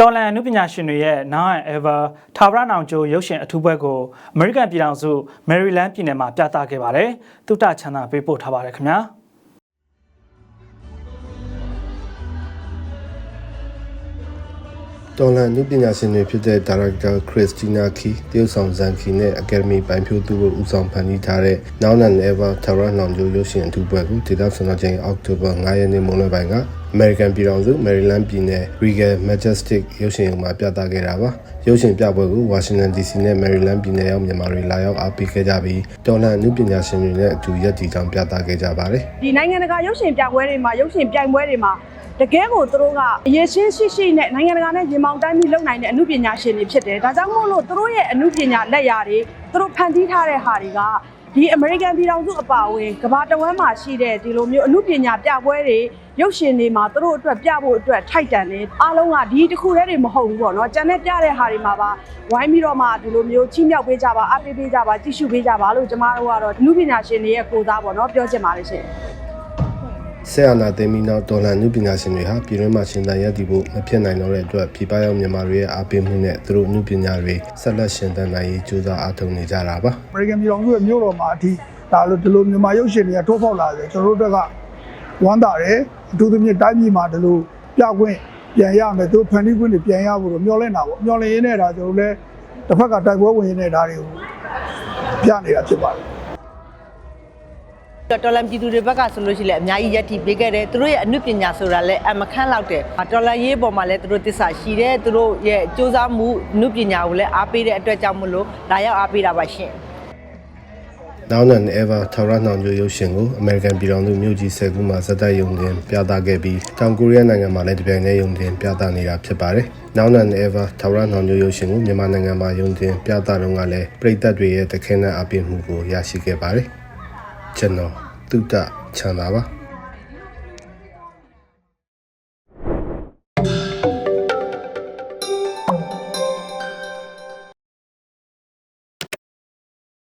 တော်လန်အနုပညာရှင်တွေရဲ့ Now and Ever ထာဝရနောင်ကျိုးရုပ်ရှင်အထူးပွဲကိုအမေရိကန်ပြည်ထောင်စုမယ်ရီလန်းပြည်နယ်မှာပြသခဲ့ပါတယ်။သုတချမ်းသာပေးပို့ထားပါတယ်ခင်ဗျာ။ တော်လန်နုပညာရှင်တွေဖြစ်တဲ့ဒါရိုက်တာခရစ်စတီနာခီတရုတ်ဆောင်ဇန်ခီနဲ့အကယ်ဒမီပိုင်ဖြိုးသူတို့ဦးဆောင်ဖန်တီးထားတဲ့ Now and Ever ထာဝရနောင်ကျိုးရုပ်ရှင်အထူးပွဲကိုဒေသစံတော်ချိန်အောက်တိုဘာ9ရက်နေ့မွန်းလွဲပိုင်းကအမေရိကန်ပြည်ထောင်စုမယ်ရီလန်းပြည်နယ် Regal Majestic ရုပ်ရှင်ရုံမှာပြသခဲ့တာပါရုပ်ရှင်ပြပွဲကို Washington DC နဲ့ Maryland ပြည်နယ်ရောက်မြန်မာတွေလာရောက်အားပေးခဲ့ကြပြီးတော်လန်အနုပညာရှင်တွေနဲ့အတူရက်တည်ကြောင်းပြသခဲ့ကြပါတယ်ဒီနိုင်ငံတကာရုပ်ရှင်ပြပွဲတွေမှာရုပ်ရှင်ပြိုင်ပွဲတွေမှာ တကယ်ကိုသူတို့ကအရေးချင်းရှိရှိနဲ့နိုင်ငံတကာနဲ့ရင်မောင်တိုင်းပြီးလုပ်နိုင်တဲ့အမှုပညာရှင်တွေဖြစ်တယ်။ဒါကြောင့်မို့လို့သူတို့ရဲ့အမှုပညာလက်ရာတွေသူတို့ဖန်တီးထားတဲ့ဟာတွေကဒီအမေရိကန်ပြည်ထောင်စုအပါအဝင်ကမ္ဘာတဝန်းမှာရှိတဲ့ဒီလိုမျိုးအမှုပညာပြပွဲတွေရုပ်ရှင်တွေမှာသူတို့အတွက်ပြဖို့အတွက်ထိုက်တန်တယ်အားလုံးကဒီတစ်ခုတည်းတွေမဟုတ်ဘူးပေါ့နော်ကြံတဲ့ပြတဲ့ဟာတွေမှာပါဝိုင်းပြီးတော့မှဒီလိုမျိုးချီးမြှောက်ပေးကြပါအားပေးပေးကြပါကြည့်ရှုပေးကြပါလို့ကျမတို့ကတော့အမှုပညာရှင်တွေရဲ့ကိုယ်စားပေါ့နော်ပြောချင်ပါတယ်ရှင် ဆေအာနာသိမ်းပြီးနောက်တော်လန်နုပညာရှင်တွေဟာပြည်တွင်းမှာရှင်သန်ရပ်တည်ဖို့မဖြစ်နိုင်တော့တဲ့အတွက်ပြည်ပရောက်မြန်မာတွေရဲ့အားပေးမှုနဲ့သူတို့နုပညာတွေဆက်လက်ရှင်သန်နိုင်ရေးကြိုးစားအားထုတ်နေကြတာပါအမေရိကန်ပြည်ထောင်စုရဲ့မြို့တော်မှာအထိဒါလိုဒီလိုမြန်မာရုပ်ရှင်တွေကထိုးဖောက်လာတယ်ကျွန်တော်တို့ကဝမ်းသာတယ်အထူးသဖြင့်တိုင်းပြည်မှာဒီလိုပြခွင့်ပြန်ရမယ်သူဖန်တီးခွင့်တွေပြန်ရဖို့တော့မျှော်လင့်တာပေါ့မျှော်လင့်ရင်းနဲ့ဒါကျွန်တော်တို့လည်းတစ်ဖက်ကတိုက်ပွဲဝင်ရင်းနဲ့ဒါတွေကိုပြနေတာဖြစ်ပါတယ် တော်လန်ပြည်သူတွေဘက်ကဆိုလို့ရှိရင်လည်းအများကြီးယက်တီပေးခဲ့တယ်သူတို့ရဲ့အနုပညာဆိုတာလည်းအမခန့်လောက်တယ်တော်လန်ရေးပေါ်မှာလည်းသူတို့တစ္ဆာရှိတယ်သူတို့ရဲ့စူးစမ်းမှုအနုပညာကိုလည်းအားပေးတဲ့အတွက်ကြောင့်မလို့ဒါရောက်အားပေးတာပါရှင် Now and Ever ထာဝရနှောင်ကျိုးရုပ်ရှင်ကိုအမေရိကန်ပြည်ထောင်စုမြို့ကြီး၁၀ခုမှာဇက်တိုက်ရုံတင်ပြသခဲ့ပြီးတောင်ကိုရီးယားနိုင်ငံမှာလည်းတပြိုင်တည်းရုံတင်ပြသနေတာဖြစ်ပါတယ်။ Now and Ever ထာဝရနှောင်ကျိုးရုပ်ရှင်ကိုမြန်မာနိုင်ငံမှာရုံတင်ပြသတုန်းကလည်းပြည်သက်တွေရဲ့တခဲနဲ့အပြည့်မှုကိုရရှိခဲ့ပါတယ်။ ကျွန်တော်တုတချမ်းသာပါ